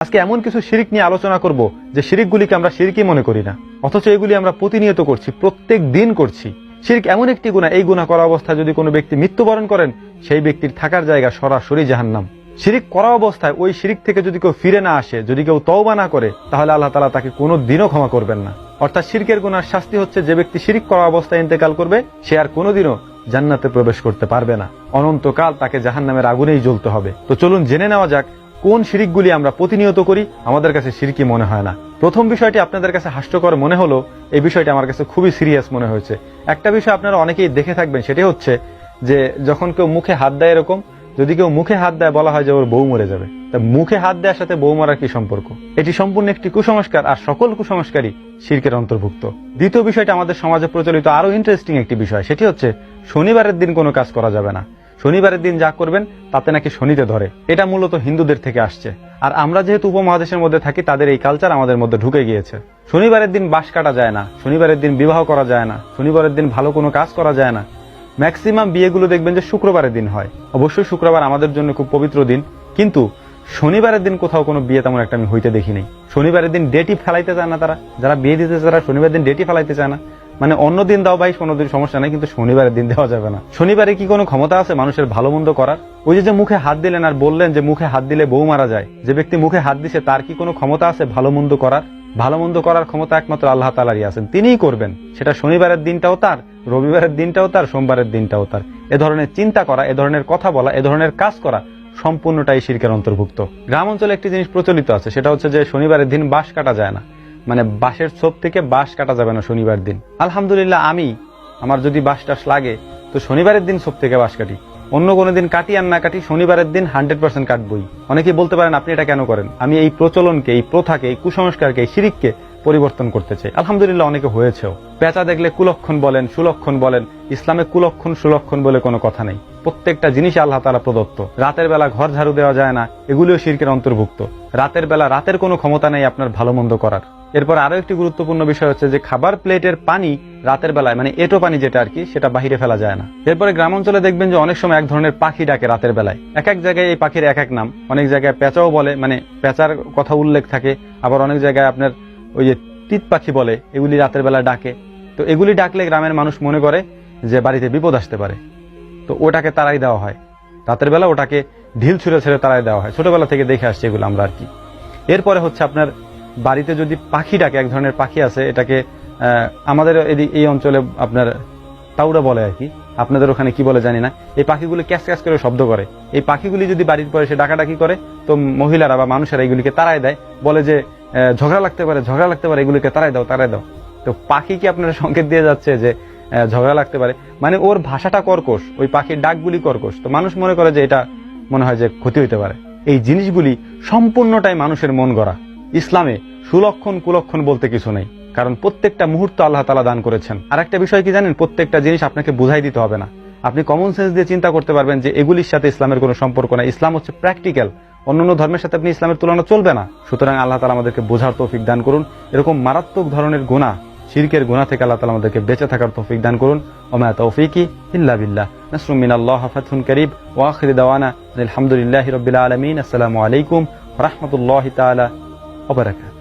আজকে এমন কিছু শিরিক নিয়ে আলোচনা করব যে শিরিকগুলিকে আমরা শিরিকই মনে করি না। অথচ এগুলি আমরা প্রতিনিয়ত করছি, প্রত্যেক দিন করছি। শিরিক এমন একটি গুণা এই গুণা করা অবস্থায় যদি কোনো ব্যক্তি মৃত্যুবরণ করেন, সেই ব্যক্তির থাকার জায়গা সরাসরি জাহান্নাম। শিরিক করা অবস্থায় ওই শিরিক থেকে যদি কেউ ফিরে না আসে, যদি কেউ তওবা না করে, তাহলে আল্লাহ তালা তাকে কোনো দিনও ক্ষমা করবেন না। অর্থাৎ শিরকের গুনার শাস্তি হচ্ছে যে ব্যক্তি শিরিক করা অবস্থায় ইন্তেকাল করবে, সে আর কোনোদিনও জান্নাতে প্রবেশ করতে পারবে না। অনন্তকাল তাকে জাহান্নামের আগুনেই জ্বলতে হবে। তো চলুন জেনে নেওয়া যাক কোন শিরিকগুলি আমরা প্রতিনিয়ত করি, আমাদের কাছে শিরকি মনে হয় না। প্রথম বিষয়টি আপনাদের কাছে হাস্যকর মনে হলো, এই বিষয়টি আমার কাছে খুবই সিরিয়াস মনে হয়েছে। একটা বিষয় আপনারা অনেকেই দেখে থাকবেন, সেটি হচ্ছে যে যখন কেউ মুখে হাত দেয় এরকম, যদি কেউ মুখে হাত দেয়, বলা হয় যে ওর বউ মরে যাবে। তা মুখে হাত দেওয়ার সাথে বউ মারার কি সম্পর্ক? এটি সম্পূর্ণ একটি কুসংস্কার, আর সকল কুসংস্কারই শিরকের অন্তর্ভুক্ত। দ্বিতীয় বিষয়টি আমাদের সমাজে প্রচলিত আরও ইন্টারেস্টিং একটি বিষয়, সেটি হচ্ছে, শনিবারের দিন কোনো কাজ করা যাবে না। শনিবারের দিন যা করবেন, তাতে নাকি শনিতে ধরে। এটা মূলত হিন্দুদের থেকে আসছে। আর আমরা যেহেতু উপমহাদেশের মধ্যে থাকি, তাদের এই কালচার আমাদের মধ্যে ঢুকে গিয়েছে। শনিবারের দিন বাস কাটা যায় না, শনিবারের দিন বিবাহ করা যায় না, শনিবারের দিন ভালো কোনো কাজ করা যায় না। ম্যাক্সিমাম বিয়েগুলো দেখবেন যে শুক্রবারের দিন হয়। অবশ্যই শুক্রবার আমাদের জন্য খুব পবিত্র দিন, কিন্তু শনিবারের দিন কোথাও কোনো বিয়ে তেমন একটা আমি হইতে দেখিনি। শনিবারের দিন ডেটি ফেলাইতে চায় না তারা। যারা বিয়ে দিতে চায় তারা শনিবারের দিন ডেটি ফেলাইতে চায় না। মানে অন্য দিন দাও ভাই, কোনো দিন সমস্যা নাই, কিন্তু শনিবারের দিন দেওয়া যাবে না। শনিবারে কি কোনো ক্ষমতা আছে মানুষের ভালো মন্দ করার? ওই যে যে মুখে হাত দিলেন আর বললেন যে মুখে হাত দিলে বউ মারা যায়, যে ব্যক্তি মুখে হাত দিছে, তার কি কোনো ক্ষমতা আছে ভালো মন্দ করার? ভালো মন্দ করার ক্ষমতা একমাত্র আল্লাহ তালারই আছেন, তিনিই করবেন। সেটা শনিবারের দিনটাও তার, রবিবারের দিনটাও তার, সোমবারের দিনটাও তার। এ ধরনের চিন্তা করা, এ ধরনের কথা বলা, এ ধরনের কাজ করা সম্পূর্ণটাই শিরকের অন্তর্ভুক্ত। গ্রাম অঞ্চলে একটি জিনিস প্রচলিত আছে, সেটা হচ্ছে যে শনিবারের দিন বাঁশ কাটা যায় না। মানে বাঁশের ছোপ থেকে বাঁশ কাটা যাবে না শনিবার দিন। আলহামদুলিল্লাহ, আমি, আমার যদি বাঁশ টাস লাগে, তো শনিবারের দিন ছোপ থেকে বাঁশ কাটি। অন্য কোনো দিন কাটি আর না কাটি, শনিবারের দিন হান্ড্রেড পার্সেন্ট কাটবই। অনেকেই বলতে পারেন, আপনি এটা কেন করেন? আমি এই প্রচলনকে, এই প্রথাকে, এই কুসংস্কারকে, এই শিরিককে পরিবর্তন করতে চাই। আলহামদুলিল্লাহ অনেকে হয়েছেও। পেঁচা দেখলে কুলক্ষণ বলেন, সুলক্ষণ বলেন, ইসলামে কুলক্ষণ, সুলক্ষণ বলে কোনো কথা নেই। প্রত্যেকটা জিনিস আল্লাহ তালা প্রদত্ত। রাতের বেলা ঘর ঝাড়ু দেওয়া যায় না, এগুলিও শিরকের অন্তর্ভুক্ত। রাতের বেলা রাতের কোনো ক্ষমতা নেই আপনার ভালো মন্দ করার। এরপর আরও একটি গুরুত্বপূর্ণ বিষয় হচ্ছে যে, খাবার প্লেটের পানি রাতের বেলায় মানে এটো পানি যেটা আর কি, সেটা বাহিরে ফেলা যায় না। এরপরে গ্রাম অঞ্চলে দেখবেন যে, অনেক সময় এক ধরনের পাখি ডাকে রাতের বেলায়। এক এক জায়গায় এই পাখির এক এক নাম। অনেক জায়গায় পেঁচাও বলে মানে পেঁচার কথা উল্লেখ থাকে। আবার অনেক জায়গায় আপনার ওই যে তিত পাখি বলে, এগুলি রাতের বেলা ডাকে। তো এগুলি ডাকলে গ্রামের মানুষ মনে করে যে বাড়িতে বিপদ আসতে পারে। তো ওটাকে তারাই দেওয়া হয়। রাতের বেলা ওটাকে ঢিল ছুঁড়ে ছেড়ে তারাই দেওয়া হয়। ছোটবেলা থেকে দেখে আসছে এগুলো আমরা আর কি। এরপরে হচ্ছে আপনার বাড়িতে যদি পাখি ডাকে, এক ধরনের পাখি আছে, এটাকে আমাদের এই অঞ্চলে আপনার তাউরা বলে আর কি। আপনাদের ওখানে কি বলে জানি না। এই পাখিগুলি ক্যাস ক্যাস করে শব্দ করে। এই পাখিগুলি যদি বাড়ির পরে সে ডাকাডাকি করে, তো মহিলারা বা মানুষেরা এগুলিকে তাড়াই দেয়। বলে যে ঝগড়া লাগতে পারে, ঝগড়া লাগতে পারে, এগুলিকে তাড়াই দাও তাড়াই দাও। তো পাখি কি আপনার সংকেত দিয়ে যাচ্ছে যে ঝগড়া লাগতে পারে? মানে ওর ভাষাটা কর্কশ, ওই পাখির ডাকগুলি কর্কশ। তো মানুষ মনে করে যে এটা মনে হয় যে ক্ষতি হইতে পারে। এই জিনিসগুলি সম্পূর্ণটাই মানুষের মন গড়া। ইসলামে সুলক্ষণ কুলক্ষণ বলতে কিছু নেই। কারণ প্রত্যেকটা মুহূর্ত আল্লাহ তালা দান করেছেন। আর একটা বিষয় কি জানেন? প্রত্যেকটা জিনিস আপনাকে বুঝাই দিতে হবে না। আপনি কমন সেন্স দিয়ে চিন্তা করতে পারবেন যে এগুলির সাথে ইসলামের কোনো সম্পর্ক নাই। ইসলাম হচ্ছে প্র্যাকটিক্যাল অন্যান্য ধর্মের সাথে আপনি ইসলামের তুলনা চলবে না। সুতরাং আল্লাহ তালা আমাদেরকে বোঝার তৌফিক দান করুন। এরকম মারাত্মক ধরনের গুণা শিরকের গুণা থেকে আল্লাহ তালা আমাদেরকে বেঁচে থাকার তৌফিক দান করুন। ওমা তৌফিকি ইল্লা বিল্লাহ। নাসরুম মিনাল্লাহ হাফাতুন করিব। ওয়া আখির দাওয়ানা আলহামদুলিল্লাহি রাব্বিল আলামিন। আসসালামু আলাইকুম রাহমাতুল্লাহি তাআলা ওয়া বারাকাতুহু।